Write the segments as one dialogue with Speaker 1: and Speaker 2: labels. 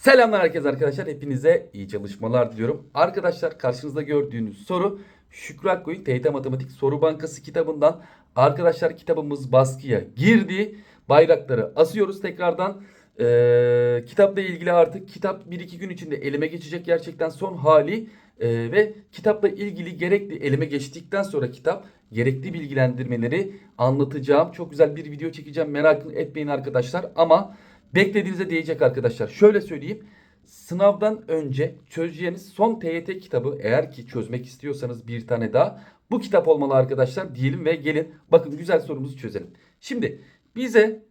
Speaker 1: Selamlar herkese arkadaşlar. Hepinize iyi çalışmalar diliyorum. Arkadaşlar karşınızda gördüğünüz soru Şükrü Akkoyun TYT Matematik Soru Bankası kitabından. Arkadaşlar kitabımız baskıya girdi. Bayrakları asıyoruz tekrardan. Ee, kitapla ilgili artık kitap 1-2 gün içinde elime geçecek gerçekten son hali. Ee, ve kitapla ilgili gerekli elime geçtikten sonra kitap gerekli bilgilendirmeleri anlatacağım. Çok güzel bir video çekeceğim merak etmeyin arkadaşlar ama beklediğinize değecek arkadaşlar. Şöyle söyleyeyim. Sınavdan önce çözeceğiniz son TYT kitabı eğer ki çözmek istiyorsanız bir tane daha bu kitap olmalı arkadaşlar diyelim ve gelin bakın güzel sorumuzu çözelim. Şimdi bize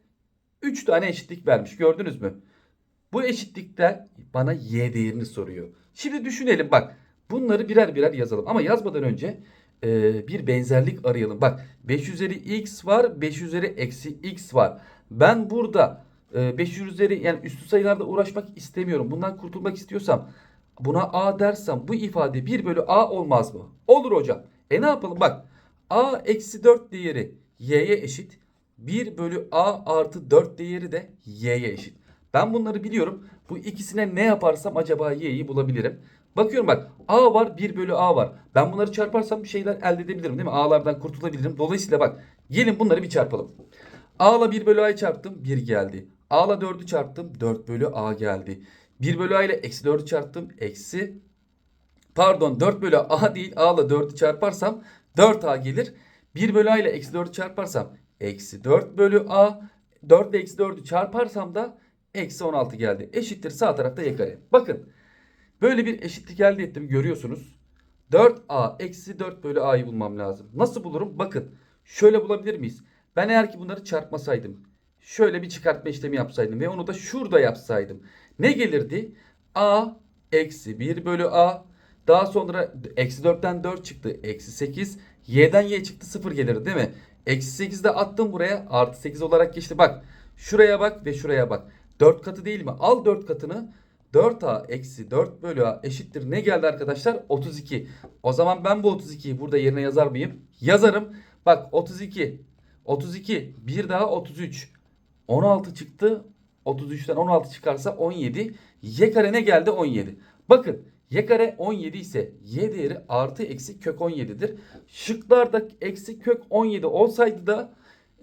Speaker 1: 3 tane eşitlik vermiş gördünüz mü? Bu eşitlikte bana y değerini soruyor. Şimdi düşünelim bak bunları birer birer yazalım ama yazmadan önce e, bir benzerlik arayalım. Bak 5 üzeri x var 5 üzeri eksi x var. Ben burada e, 5 üzeri yani üstü sayılarda uğraşmak istemiyorum. Bundan kurtulmak istiyorsam buna a dersem bu ifade 1 bölü a olmaz mı? Olur hocam. E ne yapalım bak a eksi 4 değeri y'ye eşit. 1 bölü a artı 4 değeri de y'ye eşit. Ben bunları biliyorum. Bu ikisine ne yaparsam acaba y'yi bulabilirim. Bakıyorum bak a var 1 bölü a var. Ben bunları çarparsam bir şeyler elde edebilirim değil mi? A'lardan kurtulabilirim. Dolayısıyla bak gelin bunları bir çarpalım. A'la 1 bölü a'yı çarptım 1 geldi. A'la 4'ü çarptım 4 bölü a geldi. 1 bölü a ile eksi 4'ü çarptım eksi pardon 4 bölü a değil A'la 4'ü çarparsam 4a gelir. 1 bölü a ile eksi 4'ü çarparsam eksi 4 bölü a 4 ile eksi 4'ü çarparsam da eksi 16 geldi. Eşittir sağ tarafta y kare. Bakın böyle bir eşitlik elde ettim görüyorsunuz. 4a eksi 4 bölü a'yı bulmam lazım. Nasıl bulurum? Bakın şöyle bulabilir miyiz? Ben eğer ki bunları çarpmasaydım şöyle bir çıkartma işlemi yapsaydım ve onu da şurada yapsaydım. Ne gelirdi? a eksi 1 bölü a daha sonra eksi 4'ten 4 çıktı. Eksi 8. Y'den Y çıktı 0 gelir değil mi? Eksi 8 de attım buraya. Artı 8 olarak geçti. Bak şuraya bak ve şuraya bak. 4 katı değil mi? Al 4 katını. 4A eksi 4 bölü A eşittir. Ne geldi arkadaşlar? 32. O zaman ben bu 32'yi burada yerine yazar mıyım? Yazarım. Bak 32. 32. Bir daha 33. 16 çıktı. 33'ten 16 çıkarsa 17. Y kare ne geldi? 17. Bakın y kare 17 ise y değeri artı eksi kök 17'dir. Şıklarda eksi kök 17 olsaydı da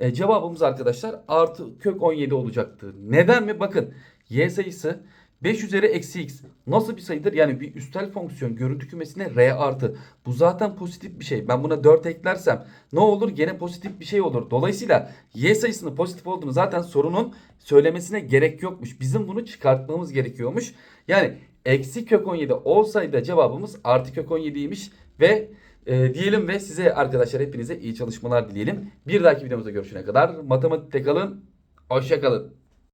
Speaker 1: e, cevabımız arkadaşlar artı kök 17 olacaktı. Neden mi? Bakın y sayısı 5 üzeri eksi x nasıl bir sayıdır? Yani bir üstel fonksiyon görüntü kümesine r artı. Bu zaten pozitif bir şey. Ben buna 4 eklersem ne olur? Gene pozitif bir şey olur. Dolayısıyla y sayısının pozitif olduğunu zaten sorunun söylemesine gerek yokmuş. Bizim bunu çıkartmamız gerekiyormuş. Yani eksi kök 17 olsaydı cevabımız artı kök 17'ymiş ve e, diyelim ve size arkadaşlar hepinize iyi çalışmalar dileyelim. Bir dahaki videomuzda görüşene kadar matematikte kalın. Hoşça kalın.